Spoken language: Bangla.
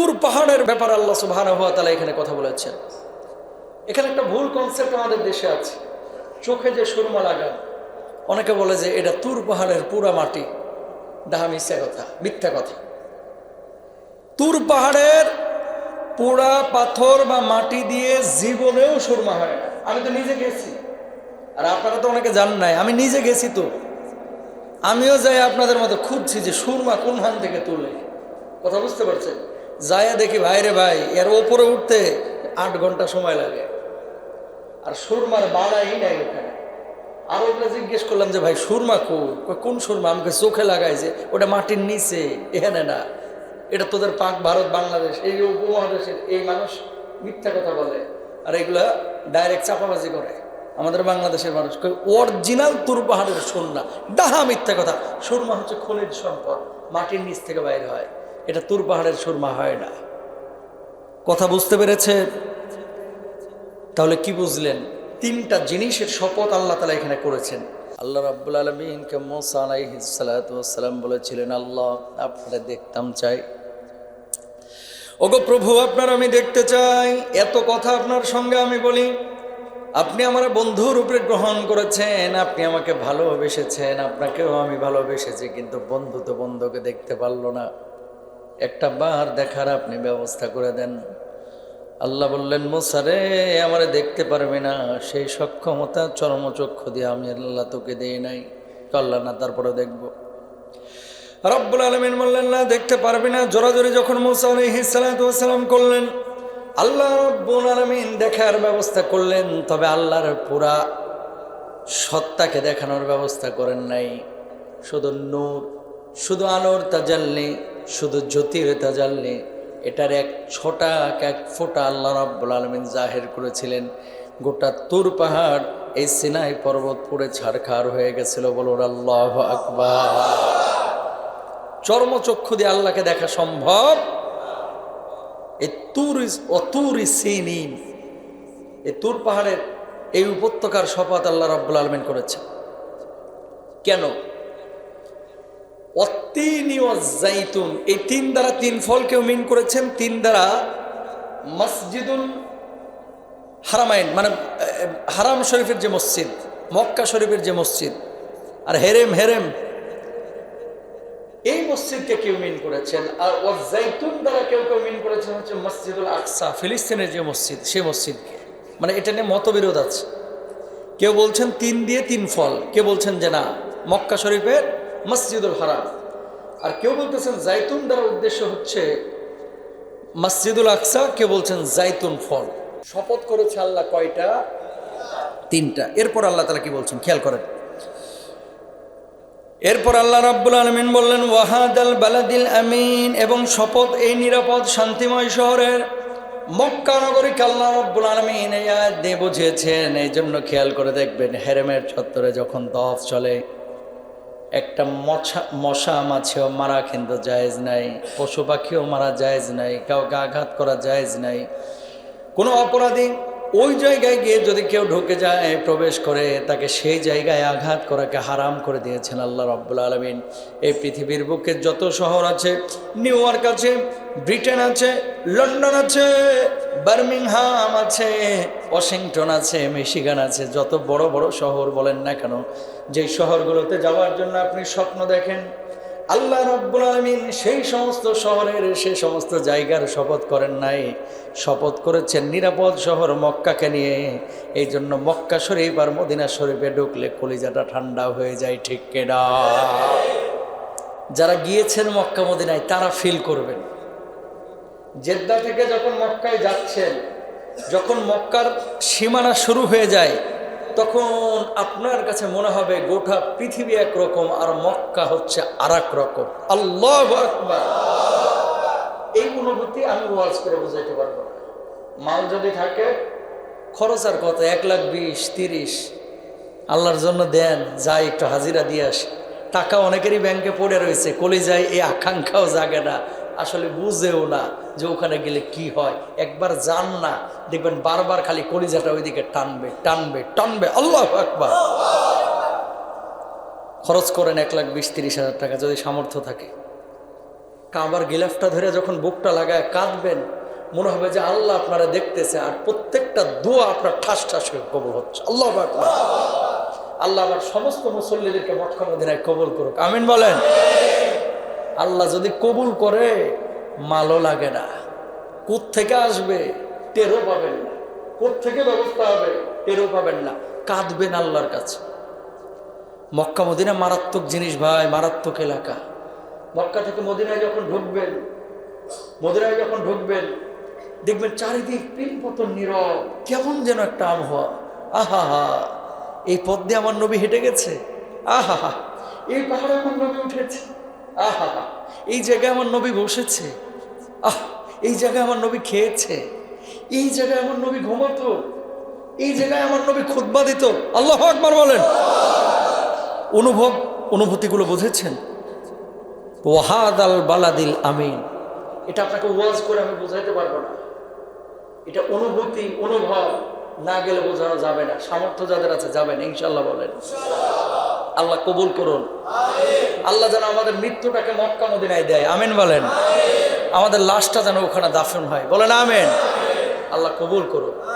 তুর পাহাড়ের ব্যাপারে আল্লাহ ওয়া এখানে কথা বলেছেন। এখানে একটা ভুল কনসেপ্ট আমাদের দেশে আছে। চোখে যে সুরমা লাগান, অনেকে বলে যে এটা তুর পাহাড়ের পুরা মাটি। ডাহা মিথ্যা কথা মিথ্যা কথা। তুর পাহাড়ের পোড়া পাথর বা মাটি দিয়ে জীবনেও সুরমা হয়। আমি তো নিজে গেছি। আর আপনারা তো অনেকে জান নাই, আমি নিজে গেছি তো। আমিও যাই আপনাদের মতো খুঁজছি যে সুরমা কোন হান থেকে তুলে। কথা বুঝতে পারছেন? যাইয়া দেখি, ভাইরে ভাই, এর ওপরে উঠতে আট ঘণ্টা সময় লাগে। আর সুরমার বাড়াই নাই ওখানে। আর ওগুলো জিজ্ঞেস করলাম যে, ভাই, সুরমা কো কোন সুরমা? আমাকে চোখে লাগাইছে ওটা মাটির নিচে, এখানে না। এটা তোদের পাক ভারত, বাংলাদেশ, এই উপমহাদেশের এই মানুষ মিথ্যা কথা বলে। আর এগুলা ডাইরেক্ট চাপাবাজি করে। আমাদের বাংলাদেশের মানুষ অরিজিনাল তুর পাহাড়ের সুরনা ডাহা মিথ্যা কথা। সুরমা হচ্ছে খনিজ সম্পদ, মাটির নিচ থেকে বাইরে হয়। এটা তুর পাহাড়ের সুরমা হয় না। কথা বুঝতে পেরেছে? তাহলে কি বুঝলেন? তিনটা জিনিসের শপথ আল্লাহ তালা এখানে করেছেন। আল্লাহ রাব্বুল আলমিনকে মোসা আলাইহিসালাম বলেছিলেন আল্লাহ আপনারা দেখতাম চাই। ওগো প্রভু আপনার আমি দেখতে চাই। এত কথা আপনার সঙ্গে আমি বলি। আপনি আমার বন্ধুর উপরে গ্রহণ করেছেন আপনি আমাকে ভালোবেসেছেন আপনাকেও আমি ভালোবেসেছি কিন্তু বন্ধু তো বন্ধুকে দেখতে পারল না। একটা বার দেখার আপনি ব্যবস্থা করে দেন। আল্লাহ বললেন মোসারে আমারে দেখতে পারবে না। সেই সক্ষমতা চরমচক্ষু দিয়ে আমি আল্লাহ তোকে দিয়ে নাই। আল্লাহ না তারপরে দেখব। রব্বুল আলমিন বললেন, না, দেখতে পারবি না। জোরাজোরি যখন মোসা আলহিসাল্লাম করলেন, আল্লাহ রব্বুল আলমিন দেখার ব্যবস্থা করলেন, তবে আল্লাহর পুরা সত্তাকে দেখানোর ব্যবস্থা করেন নাই। শুধু নূর, শুধু আলোর তাজাল্লি শুধু জ্যোতির তাজাল্লি এটার এক ছোটা এক ফোঁটা আল্লাহ রাব্বুল আলমিন জাহের করেছিলেন। গোটা তুর পাহাড় এই সিনাই পর্বত পুড়ে ছাড়খাড় হয়ে গেছিল। বলুন, আল্লাহ আকবার। চর্মচক্ষু দিয়ে আল্লাহকে দেখা সম্ভব? এই তুর অতুর সিনিন। এই তুর পাহাড়ের এই উপত্যকার শপথ আল্লাহ রাব্বুল আলমিন করেছেন। কেন? জাইতুন এই তিন দ্বারা তিন ফলকেও মিন করেছেন? তিন দ্বারা মসজিদুল হারামাইন মানে হারাম শরীফের যে মসজিদ, মক্কা শরীফের যে মসজিদ, আর হেরেম হেরেম। এই মসজিদকে কেউ মিন করেছেন? আর ও জাইতুন দ্বারা কেউ কেউ মিন করেছেন হচ্ছে মসজিদুল আকসা, ফিলিস্তিনের যে মসজিদ, সেই মসজিদকে। মানে এটা নিয়ে মতবিরোধ আছে। কেউ বলছেন তিন দিয়ে তিন ফল, কেউ বলছেন যে না, মক্কা শরীফের মসজিদুল হারাম। আর কেউ বলতেছেন জাইতুন দ্বারা উদ্দেশ্য হচ্ছে মসজিদুল আকসা, কেউ বলছেন জাইতুন ফল। শপথ করেছে আল্লাহ কয়টা? তিনটা। এরপর আল্লাহ তালা কি বলছেন? খেয়াল করেন। এরপর আল্লাহ রাব্বুল আলমিন বললেন ওয়াহাদ আল বালাদিল আমিন। এবং শপথ এই নিরাপদ, শান্তিময় শহরের মক্কা নগরীকে আল্লাহ রব্বুল আলমিন দিয়ে বুঝিয়েছেন। এই জন্য খেয়াল করে দেখবেন, হেরেমের চত্বরে যখন দফ চলে একটা মশা মশা মাছেও মারা কিন্তু জায়েজ নাই, পশু পাখিও মারা জায়েজ নাই, কাউকে আঘাত করা জায়েজ নাই। কোনো অপরাধী ওই জায়গায় গিয়ে যদি কেউ ঢুকে যায়, প্রবেশ করে, তাকে সেই জায়গায় আঘাত করাকে হারাম করে দিয়েছেন আল্লাহ রব্বুল আলমিন। এই পৃথিবীর বুকে যত শহর আছে, নিউ ইয়র্ক আছে, ব্রিটেন আছে, লন্ডন আছে বার্মিংহাম আছে, ওয়াশিংটন আছে, মিশিগান আছে, যত বড় বড় শহর বলেন না কেন, যেই শহরগুলোতে যাওয়ার জন্য আপনি স্বপ্ন দেখেন, আল্লাহ রব্বুল আলমিন সেই সমস্ত শহরের, সেই সমস্ত জায়গার শপথ করেন নাই, শপথ করেছেন নিরাপদ শহর মক্কাকে নিয়ে এই জন্য মক্কা শরীফ আর মদিনা শরীফে ঢুকলে কলিজাটা ঠান্ডা হয়ে যায়, ঠিক কেনা? যারা গিয়েছেন মক্কা মদিনায়, তারা ফিল করবেন। জেদ্দা থেকে যখন মক্কায় যাচ্ছেন, যখন মক্কার সীমানা শুরু হয়ে যায়, তখন আপনার কাছে মনে হবে গোটা পৃথিবী একরকম আর মক্কা হচ্ছে আর এক রকম। আল্লাহ এই অনুভূতি আমি ওয়াজ করে বুঝাইতে পারব মাল যদি থাকে, খরচ আর কত? এক লাখ বিশ, তিরিশ। আল্লাহর জন্য দেন যাই একটু হাজিরা দিয়ে আসি। টাকা অনেকেরই ব্যাংকে পড়ে রয়েছে কলে যায় এই আকাঙ্ক্ষাও জাগে না। আসলে বুঝেও না যে ওখানে গেলে কি হয়। একবার যান না, দেখবেন বারবার খালি কলিজাটা ওইদিকে টানবে টানবে টানবে। আল্লাহ একবার খরচ করেন এক লাখ বিশ, তিরিশ হাজার টাকা যদি সামর্থ্য থাকে। কাবার গিলাফটা ধরে যখন বুকটা লাগায় কাঁদবেন, মনে হবে যে আল্লাহ আপনারা দেখতেছে আর প্রত্যেকটা দোয়া আপনার ঠাস ঠাস করে কবল হচ্ছে। আল্লাহ আল্লাহ আবার সমস্ত মুসল্লিদেরকে মক্কা মদিনায় কবল করুক। আমিন বলেন। আল্লাহ যদি কবুল করে, মালও লাগে না। থেকে আসবে? টেরও পাবেন না। থেকে ব্যবস্থা হবে? টেরও পাবেন না। কাঁদবেন আল্লাহর কাছে। মক্কা, মদিনা মারাত্মক জিনিস ভাই, মারাত্মক এলাকা। মক্কা থেকে মদিনায় যখন ঢুকবেন, মদিনায় যখন ঢুকবেন, দেখবেন চারিদিক প্রেম পতন নীরব। কেমন যেন একটা আবহাওয়া। আহা হা এই পথ দিয়ে আমার নবী হেঁটে গেছে। আহা হা এই পাহাড়ে আমার নবী উঠেছে। আহা এই জায়গায় আমার নবী বসেছে। আহ, এই জায়গায় আমার নবী খেয়েছে। এই জায়গায় আমার নবী ঘুমাতো। এই জায়গায় আমার নবী খুতবা দিত। আল্লাহ আকবার বলেন। অনুভব, অনুভূতিগুলো বুঝেছেন? ওয়াহাদ আল বালাদিল আমিন। এটা আপনাকে ওয়াজ করে আমি বোঝাইতে পারব না। এটা অনুভূতি, অনুভব না গেলে বোঝানো যাবে না। সামর্থ্য যাদের আছে যাবেন ইনশাল্লাহ বলেন। আল্লাহ কবুল করুন। আল্লাহ যেন আমাদের মৃত্যুটাকে মক্কা মদিনায় দেয়। আমেন বলেন। আমাদের লাশটা যেন ওখানে দাফন হয়। বলেন আমেন। আল্লাহ কবুল করুন